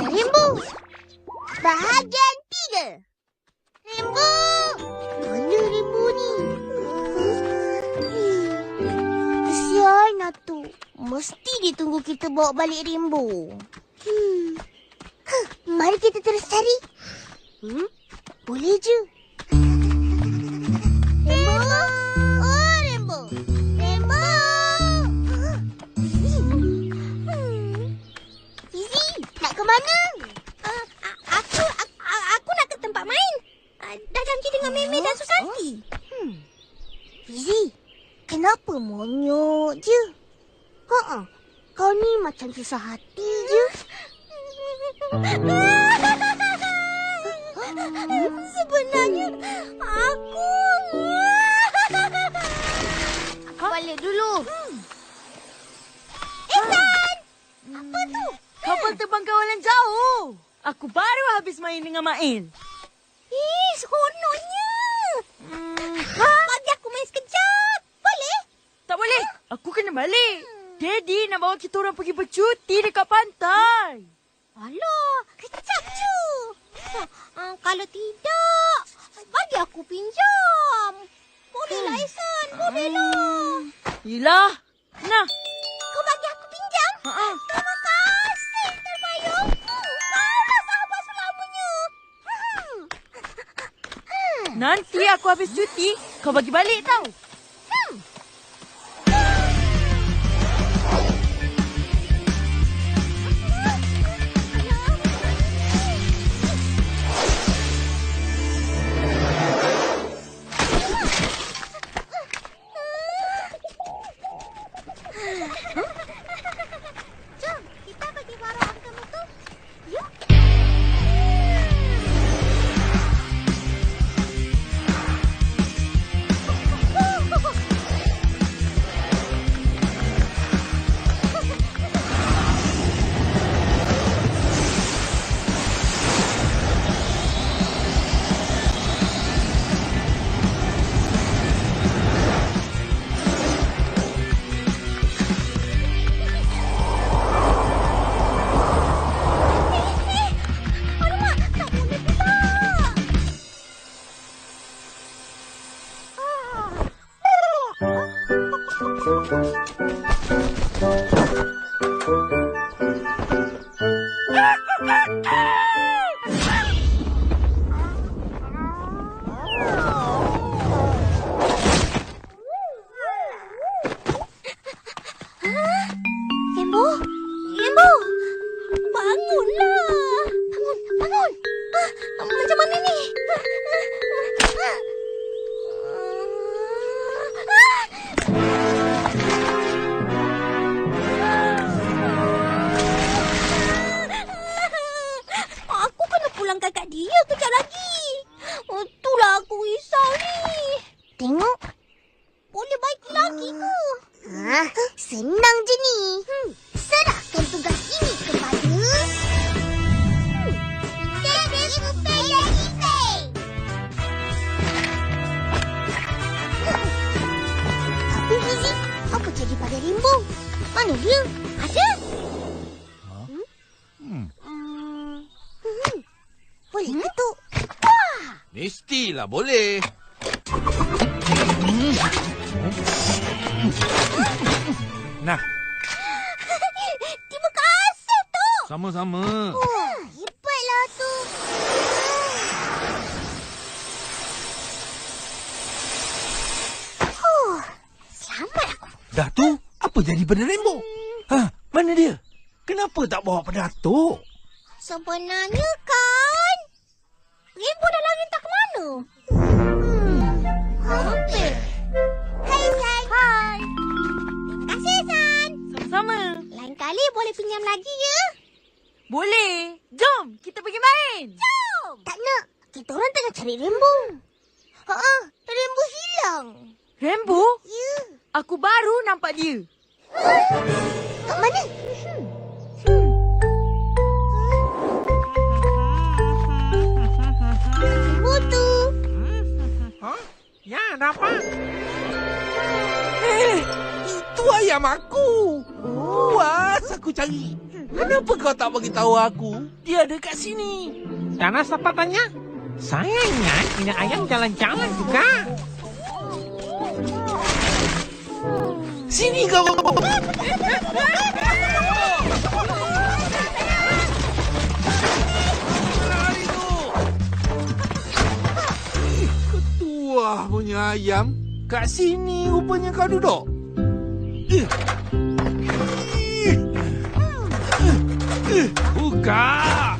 Rainbow. Bahagian tiga. Rainbow. Mana Rainbow ni? Hmm. Kesian Natu. Mesti dia tunggu kita bawa balik Rainbow. Hmm. Huh, Mari kita terus cari. Hmm? Boleh je. Kenapa monyok je? Ha kau ni macam susah hati je. Sebenarnya aku Aku balik dulu. Intan. Apa tu? Kapal terbang kawalan jauh. Aku baru habis main dengan Main. Eh, seronoknya. Hmm. Bagi aku main sekejap. Boleh? Tak boleh. Aku kena balik. Daddy nak bawa kita orang pergi bercuti dekat pantai. Alah, kejap je. Ha, uh, kalau tidak, bagi aku pinjam. Bolehlah, Ihsan. Bolehlah. Yelah. Nah. Kau bagi aku pinjam? Ha Terima kasih, terbayang. Kaulah sahabat selamanya. Hmm. Nanti aku habis cuti, kau bagi balik tau. Thank you. Pulangkan kat dia kejap lagi. Itulah aku risau ni. Tengok. Boleh baik lagi ke? Ah, senang je ni. Hmm. Serahkan tugas ini kepada... Hmm. Daddy Ipei. Apa jadi pada Rimbo? Mana dia? Mestilah boleh. Nah, Terima kasih, Tok. sama-sama. Wah, hebatlah tu. Huh, selamat aku. Datuk, apa jadi pada Rainbow? Ha, mana dia? Kenapa tak bawa pada Datuk? Sebenarnya kan, Rainbow dah cari Rainbow. Ha, Rainbow hilang. Rainbow, Ya. aku baru nampak dia. Kat mana? Rainbow tu. Ha? Ya, dapat. Eh, itu ayam aku. Puas aku cari. Kenapa kau tak bagi tahu aku? Dia ada kat sini. Tanah siapa tanya? Saya ingat ini ayam jalan-jalan juga. Sini kau. Ketua punya ayam. Kat sini rupanya kau duduk. Eh. Eh. Eh. Buka.